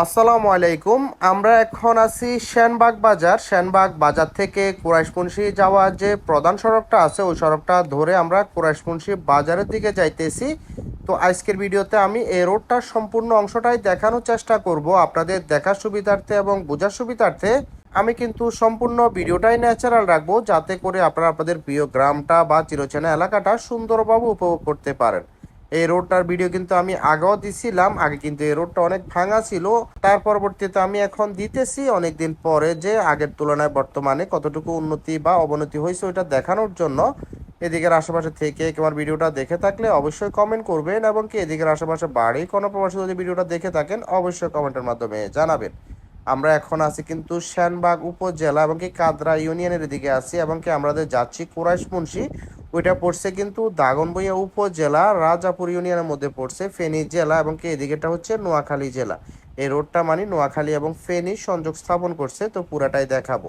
আসসালামু আলাইকুম। আমরা এখন আছি শ্যানবাগ বাজার। শ্যানবাগ বাজার থেকে কুরাইশপুনসি যাওয়ার যে প্রধান সড়কটা আছে, ওই সড়কটা ধরে আমরা কুরাইশপুনসি বাজারের দিকে যাইতেছি। তো আজকের ভিডিওতে আমি এই রোডটার সম্পূর্ণ অংশটাই দেখানোর চেষ্টা করব আপনাদের দেখার সুবিধার্থে এবং বোঝার সুবিধার্থে। আমি কিন্তু সম্পূর্ণ ভিডিওটাই ন্যাচারাল রাখব, যাতে করে আপনারা আপনাদের প্রিয় গ্রামটা বা চিরচেনা এলাকাটা সুন্দরভাবে উপভোগ করতে পারেন। এই রোডটার ভিডিও কিন্তু আমি আগেও দিছিলাম, আগে কিন্তু এই রোডটা অনেক ভাঙা ছিল। তার পরবর্তীতে আমি এখন দিতেছি অনেকদিন পরে যে আগের তুলনায় বর্তমানে কতটুকু উন্নতি বা অবনতি হয়েছে ওইটা দেখানোর জন্য। এদিকের আশেপাশে থেকে আমার ভিডিওটা দেখে থাকলে অবশ্যই কমেন্ট করবেন এবং কি এদিকের আশেপাশে বাড়ি কোনো প্রবাসী যদি ভিডিওটা দেখে থাকেন, অবশ্যই কমেন্টের মাধ্যমে জানাবেন। আমরা এখন আছি কিন্তু শ্যানবাগ উপজেলা এবং কি কাদরা ইউনিয়নের দিকে আছি এবং কি আমাদের যাচ্ছি কোরাইশ মুন্সি। ওইটা পড়ছে কিন্তু দাগনবইয়া উপজেলা, রাজাপুর ইউনিয়নের মধ্যে পড়ছে, ফেনী জেলা এবং কি এদিকেটা হচ্ছে নোয়াখালী জেলা। এই রোডটা মানে নোয়াখালী এবং ফেনী সংযোগ স্থাপন করছে, তো পুরাটাই দেখাবো।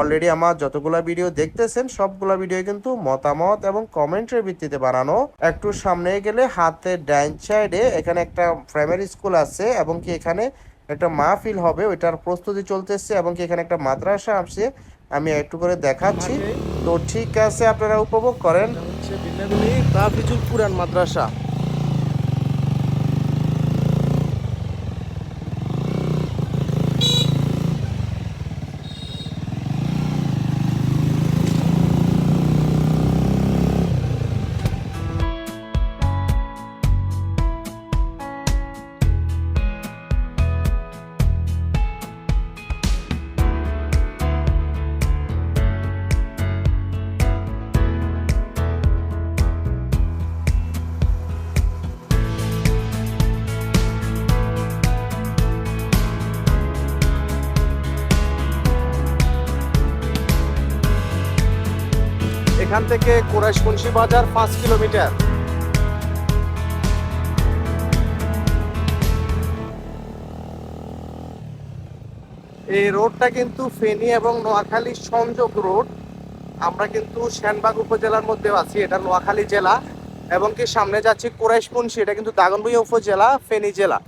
অলরেডি আমার যতগুলা ভিডিও দেখতেছেন, সবগুলা ভিডিও কিন্তু মতামত এবং কমেন্টের ভিত্তিতে বানানো। একটু সামনে গেলে হাতে ডাইন সাইডে এখানে একটা প্রাইমারি স্কুল আছে এবং কি এখানে একটা মাহফিল হবে, ওইটার প্রস্তুতি চলতেছে এবং কি এখানে একটা মাদ্রাসা আসছে আমি একটু করে দেখাচ্ছি। তো ঠিক আছে, আপনারা উপভোগ করেন। হচ্ছে তাফিজুল কুরআন মাদ্রাসা। এখান থেকে কোরাইশপুনসি বাজার পাঁচ কিলোমিটার। এই রোডটা কিন্তু ফেনী এবং নোয়াখালী সংযোগ রোড। আমরা কিন্তু শ্যানবাগ উপজেলার মধ্যে আছি, এটা নোয়াখালী জেলা। এবং কি সামনে যাচ্ছি কোরাইশপুনসি এটা কিন্তু দাগনভূঞা উপজেলা, ফেনী জেলা।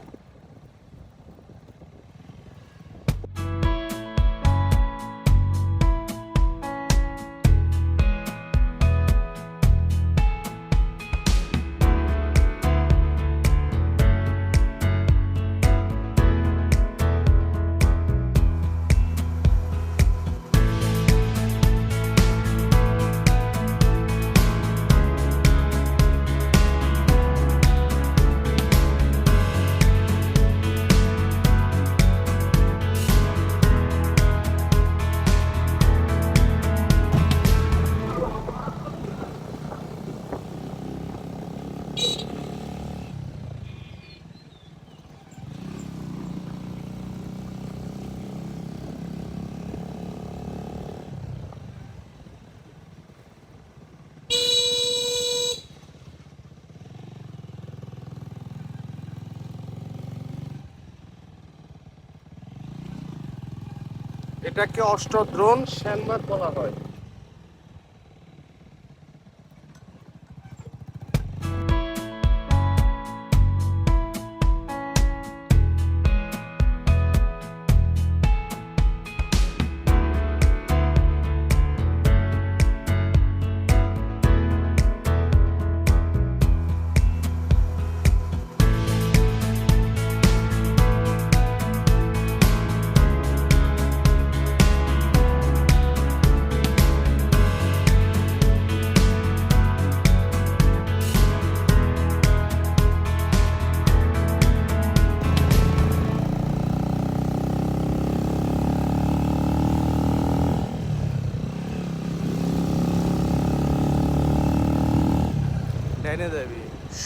এটাকে অষ্টদ্রোণ শ্যানবাগ বলা হয়।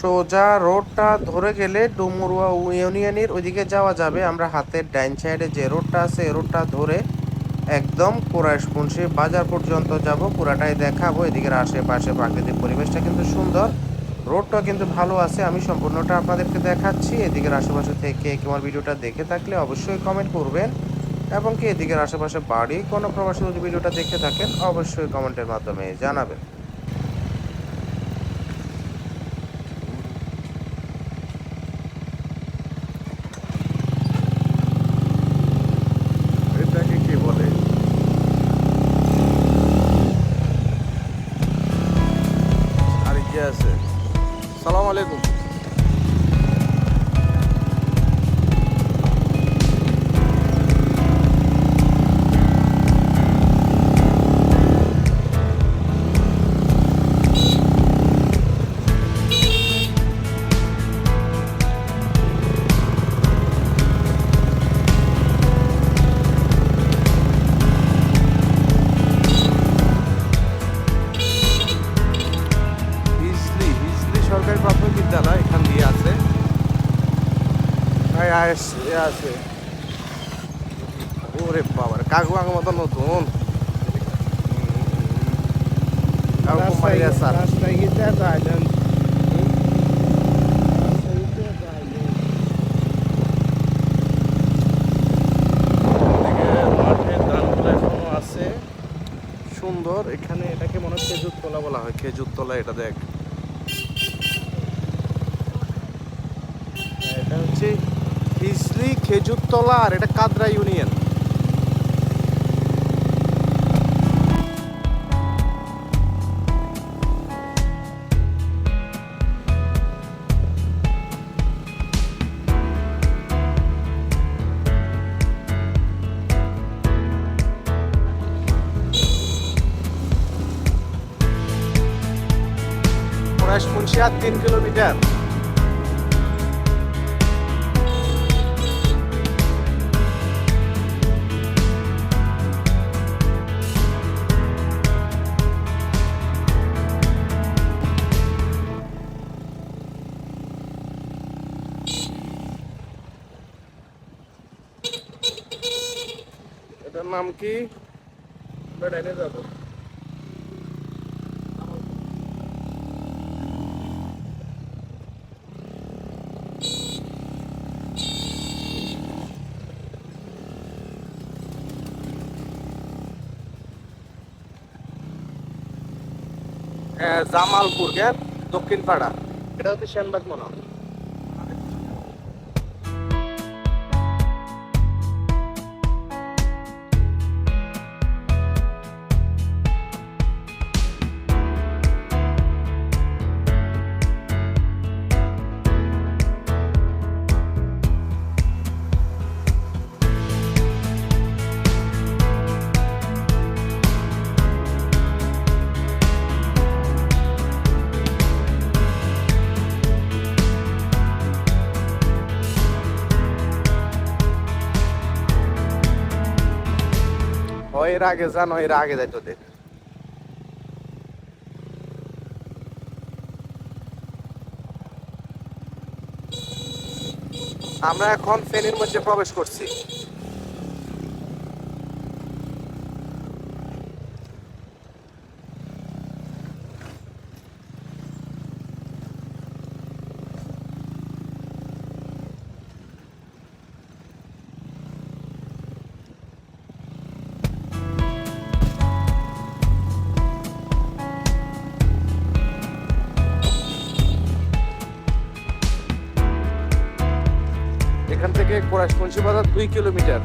সোজা রোডটা ধরে গেলে ডুমুরুয়া ইউনিয়নের ওইদিকে যাওয়া যাবে। আমরা হাতের ডাইন সাইডে যে রোডটা আছে রোডটা ধরে একদম কোরাইশপুঞ্জি বাজার পর্যন্ত যাব। পুরাটাই দেখাবো এদিকের আশেপাশে। প্রাকৃতিক পরিবেশটা কিন্তু সুন্দর। রোডটা কিন্তু ভালো আছে। আমি সম্পূর্ণটা আপনাদেরকে দেখাচ্ছি। এদিকের আশেপাশে থেকে আমার ভিডিওটা দেখে থাকলে অবশ্যই কমেন্ট করবেন। এবং কি এদিকের আশেপাশে বাড়ি, কোনো প্রবাসী যদি ভিডিওটা দেখে থাকেন, অবশ্যই কমেন্টের মাধ্যমে জানাবেন। এ আছে। ওরে বাবার কাকু আগে মতো নতুন। কাকু এখনও আছে। সুন্দর এখানে এটাকে মনে হয় খেজুর তলা বলা হয়। খেজুর তলা এটা দেখ এটা হচ্ছে হিজলি খেজুর তলা আর এটা কাদরা ইউনিয়ন। আর তিন কিলোমিটার। নাম কি? জামালপুর গেট দক্ষিণ পাড়া এটা হচ্ছে শ্যানবাগ মনে হয়। এর আগে জানো এর আগে যাইতো দেখ আমরা এখন ফেনীর মধ্যে প্রবেশ করছি। এখান থেকে কোরাশপঞ্চি বাজার দুই কিলোমিটার।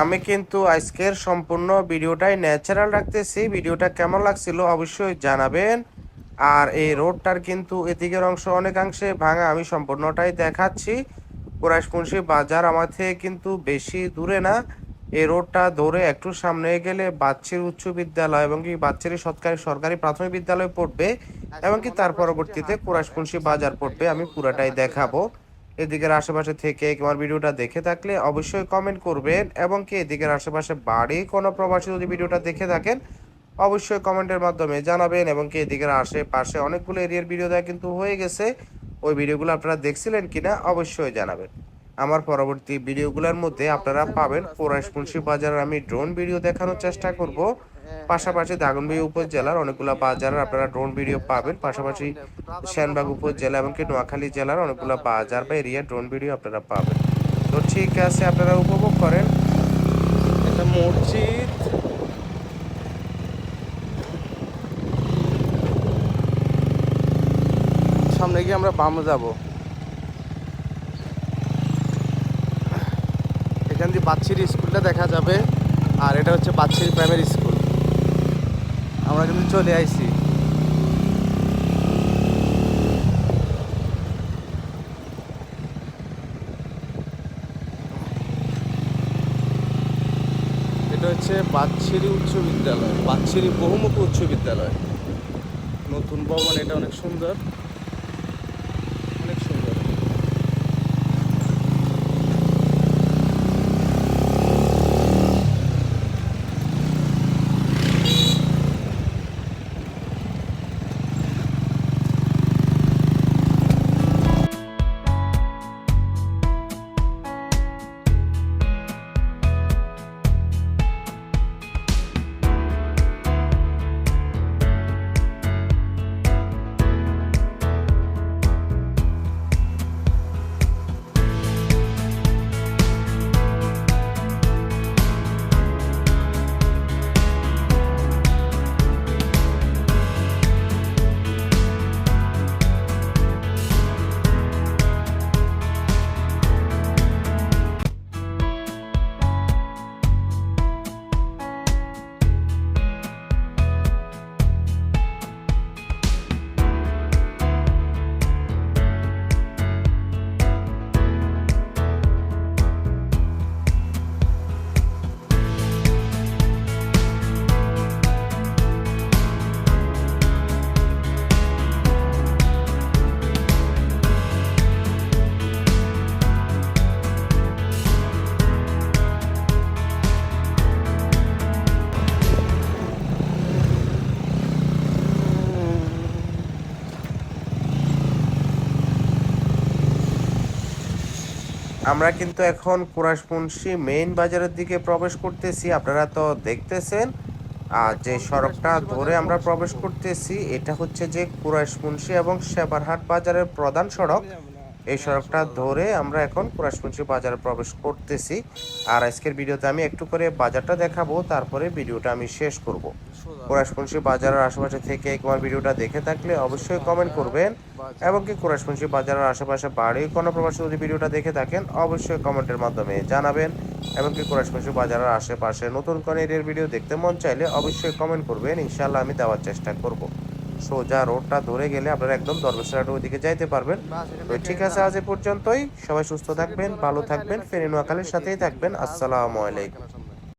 আমি কিন্তু আজকের সম্পূর্ণ ভিডিওটাই ন্যাচারাল রাখতেছি। ভিডিওটা কেমন লাগছিল অবশ্যই জানাবেন। আর এই রোডটার কিন্তু এদিকের অংশ অনেকাংশে ভাঙা, আমি সম্পূর্ণটাই দেখাচ্ছি। কুরাশপুঞ্জি বাজার আমার থেকে কিন্তু বেশি দূরে না। এই রোডটা ধরে একটু সামনে গেলে বাচ্চির উচ্চ বিদ্যালয় এবং কি বাচ্চারি সরকারি সরকারি প্রাথমিক বিদ্যালয় পড়বে এবং কি তার পরবর্তীতে কুরাশপুঞ্জি বাজার পড়বে, আমি পুরাটাই দেখাবো। এদিকের আশেপাশে থেকে আমার ভিডিওটা দেখে থাকলে অবশ্যই কমেন্ট করবেন এবং কে এদিকের আশেপাশে বাড়ি কোনো প্রবাসী যদি ভিডিওটা দেখে থাকেন, অবশ্যই কমেন্টের মাধ্যমে জানাবেন এবং কে এদিকের আশেপাশে অনেকগুলো এরিয়ার ভিডিও দেওয়া কিন্তু হয়ে গেছে। ওই ভিডিওগুলো আপনারা দেখছিলেন কিনা অবশ্যই জানাবেন। আমার পরবর্তী ভিডিওগুলোর মধ্যে আপনারা পাবেন পৌরাশপুঞ্জি বাজারের আমি ড্রোন ভিডিও দেখানোর চেষ্টা করব। পাশাপাশি দাগনবাড়ি উপজেলার অনেকগুলো বাজারের আপনারা ড্রোন ভিডিও পাবেন। পাশাপাশি শ্যানবাগ উপজেলা এবং কি নোয়াখালী জেলার অনেকগুলো বাজার বা এরিয়া ড্রোন ভিডিও আপনারা পাবেন। তো ঠিক আছে, আপনারা উপভোগ করেন। এটা মসজিদ। সামনে গিয়ে আমরা বামে যাব। এখান দিয়ে বাচ্চির স্কুলটা দেখা যাবে। আর এটা হচ্ছে বাচ্চির প্রাইমারি স্কুল আমরা কিন্তু চলে আইছি। এটা হচ্ছে বাচ্চিরি উচ্চ বিদ্যালয়, বাচ্চিরি বহুমুখী উচ্চ বিদ্যালয়। নতুন ভবন, এটা অনেক সুন্দর। আমরা কিন্তু এখন কুরাশপুঞ্জি মেইন বাজারের দিকে প্রবেশ করতেছি। আপনারা তো দেখতেছেন আর যে সড়কটা ধরে আমরা প্রবেশ করতেছি, এটা হচ্ছে যে কুরাশপুঞ্জি এবং সেবারহাট বাজারের প্রধান সড়ক। এই সড়কটা ধরে আমরা এখন কুরাশপুঞ্জি বাজারে প্রবেশ করতেছি। আর আজকের ভিডিওতে আমি একটু করে বাজারটা দেখাবো, তারপরে ভিডিওটা আমি শেষ করব। কুরাশপুঞ্জি বাজারের আশেপাশে থেকে তোমার ভিডিওটা দেখে থাকলে অবশ্যই কমেন্ট করবেন এবং কি কুরাশপুঞ্জি বাজারের আশেপাশে বাড়ি কোনো প্রবাসী যদি ভিডিওটা দেখে থাকেন, অবশ্যই কমেন্টের মাধ্যমে জানাবেন এবং কি কুরাশপুঞ্জি বাজারের আশেপাশে নতুন কোনো এরিয়ার ভিডিও দেখতে মন চাইলে অবশ্যই কমেন্ট করবেন। ইনশাল্লাহ আমি দেওয়ার চেষ্টা করব। সোজা রোডটা ধরে গেলে আপনারা একদম দরবেশার ওইদিকে যাইতে পারবেন। তো ঠিক আছে, আজ এ পর্যন্তই। সবাই সুস্থ থাকবেন, ভালো থাকবেন, ফেনী নোয়াখালীর সাথেই থাকবেন। আসসালামু আলাইকুম।